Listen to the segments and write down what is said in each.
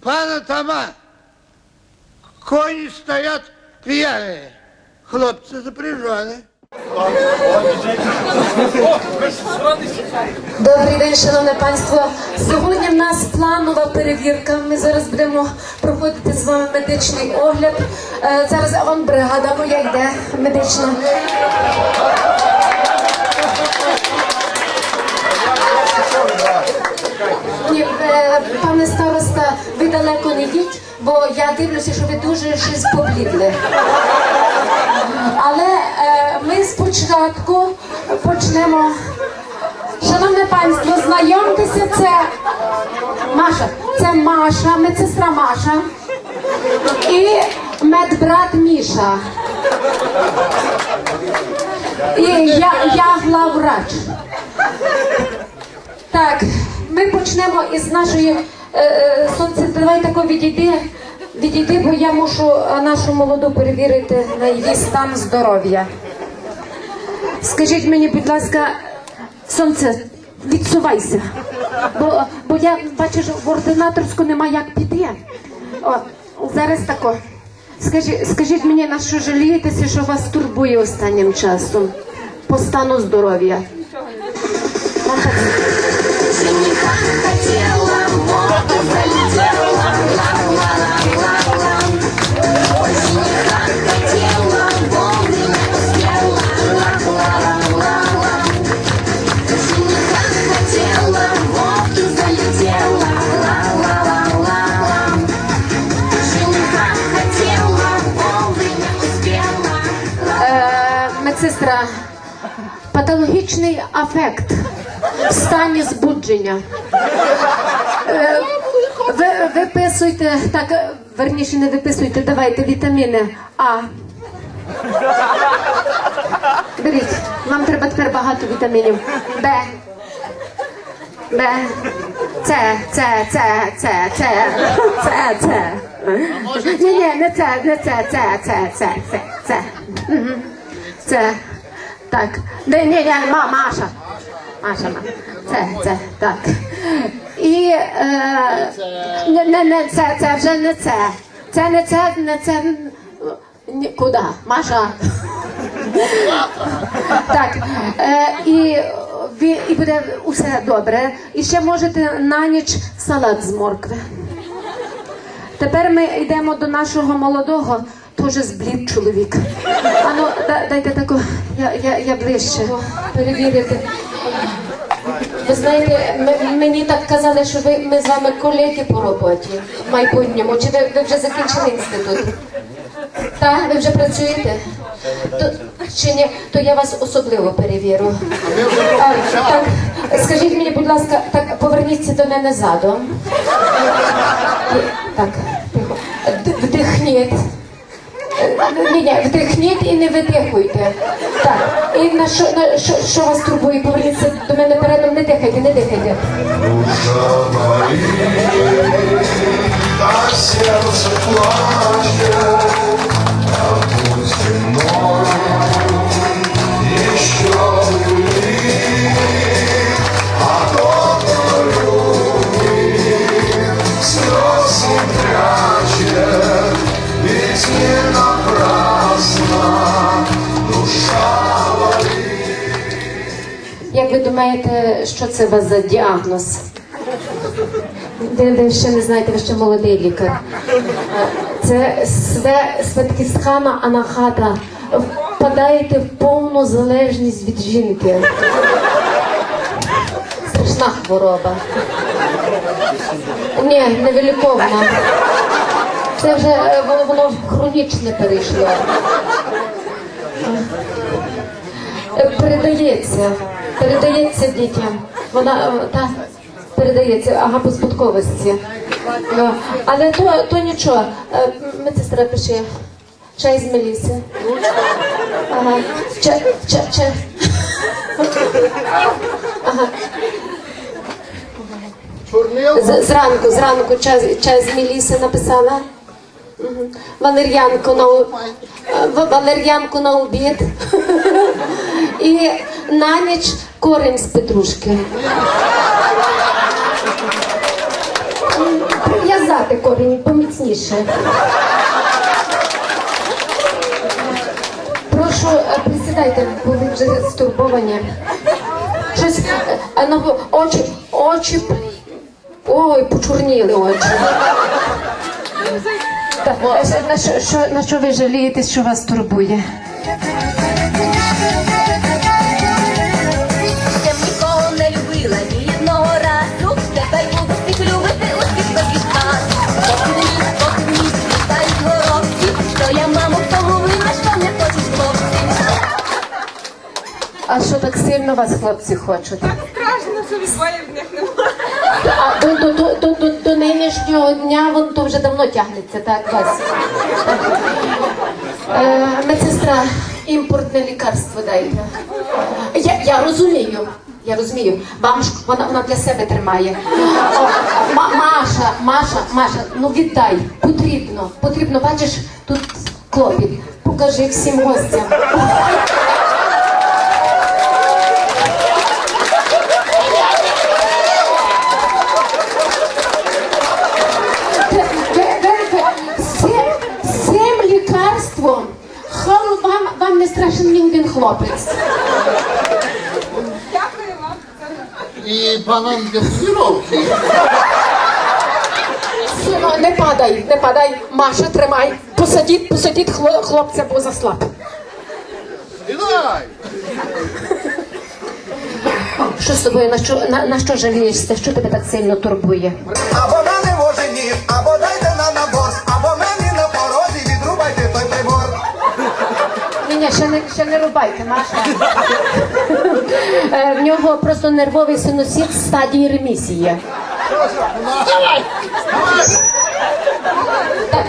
Пан атаман, коні стоять п'яні. Хлопці запряжені. Добрий день, шановне панство. Сьогодні в нас планова перевірка. Ми зараз будемо проходити з вами медичний огляд. Е, Зараз вам бригада моя йде медична. Далеко не йдіть, бо я дивлюся, що ви дуже щось поблідли. Але е, ми спочатку почнемо. Шановне панство, знайомтеся, це Маша. Це Маша, медсестра Маша і медбрат Міша. І я, я главврач. Так, ми почнемо із нашої сонце. Давай тако відійди, відійди, бо я мушу е, нашу молоду перевірити на її стан здоров'я. Скажіть мені, будь ласка, сонце, відсувайся. Бо, бо я бачиш, в ординаторську нема як піти. О, зараз тако. Скажіть, скажіть мені, на що жалієтеся, що вас турбує останнім часом по стану здоров'я? Вам так патологічний афект в стані збудження. Е, ви, виписуйте, так, е, верніше не виписуйте, давайте вітаміни А. Беріть, вам треба тепер багато вітамінів. Б. Б. С, С, С, С, С, С, С. Ні, ні, не це, не це, це, це, це, це, це. Це. Так. Ні, ні, ні, ма, Маша. Маша, ма. Це, це, так. І е, не, не, не, це, це вже не це. Це не це, не це. Ні, куди? Маша. Так. Е, і, ви- і буде усе добре. І ще можете на ніч салат з моркви. Тепер ми йдемо до нашого молодого, теж зблід чоловік. Ану, дайте таку, я, я, я ближче перевірити. Ви знаєте, мені так казали, що ви ми з вами колеги по роботі в майбутньому. Чи ви, ви вже закінчили інститут? Так, ви вже працюєте? То, чи ні, то я вас особливо перевірю. А, так, скажіть мені, будь ласка, так поверніться до мене задом. Так, тихо. Вдихніть. Ні, ні, вдихніть і не видихуйте. Так. І на що, на що, що вас турбує? Поверніться до мене передом, не дихайте, не дихайте. А сердце плачет, а пусть Як ви думаєте, що це у вас за діагноз? Ви, ви ще не знаєте, ви ще молодий лікар. Це све, святкістхана анахата. Впадаєте в повну залежність від жінки. Страшна хвороба. Ні, невиліковна. Це вже е, воно, воно хронічне перейшло. Е, Передається, передається дітям. Вона е, та передається, ага, по спадковості. Ну, але то, то нічого. Е, Медсестра пише. Чай з меліси. Ага. Чай, чай, чай. Ага. З- Зранку, зранку чай, чай з меліси написала. Валер'янку на е, валер'янку на обід. І на ніч корінь з петрушки. тримати корінь поміцніше. Прошу, е, присідайте, бо ви вже стурбовані. Щось, ну, очі, очі, ой, почорніли очі. Так, е, на, що, на що ви жалієтесь, що вас турбує? А що так сильно вас хлопці хочуть? Страшно, що відбоїв в них немає. А до, до, до, до, до, до нинішнього дня вон то вже давно тягнеться, так, вас? Е, медсестра, імпортне лікарство дайте. Я, я розумію. Я розумію, вам вона, вона для себе тримає. О, Ма- Маша, Маша, Маша, ну віддай, потрібно, потрібно, бачиш, тут клопіт. Покажи всім гостям. Не страшен ні один хлопець. Дякую вам. І паном для тренировки. Сино, не падай, не падай, Маша, тримай. Посадіть, посадіть хло- хлопця, бо заслаб. Ідай! Що з тобою, на що, на, на що жалієшся? Що тебе так сильно турбує? Або не може ні, або дайте Ні, ще не, ще не рубайте, Маша. Е, В нього просто нервовий синусіт в стадії ремісії. Так,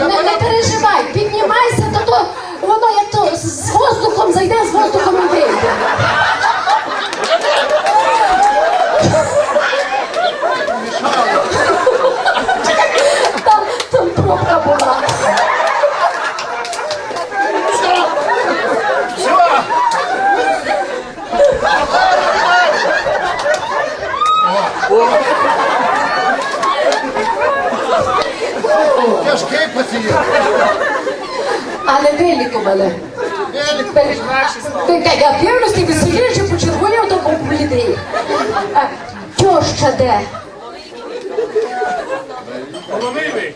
не, не переживай, піднімайся, то, то воно як то з з воздухом зайде, з воздухом і вийде. Там, там пробка була. Тяжкий пацієнт. Але вилікували. мене. я певності веселіше почервонів, до блідий. Тьоща де? Полонивий.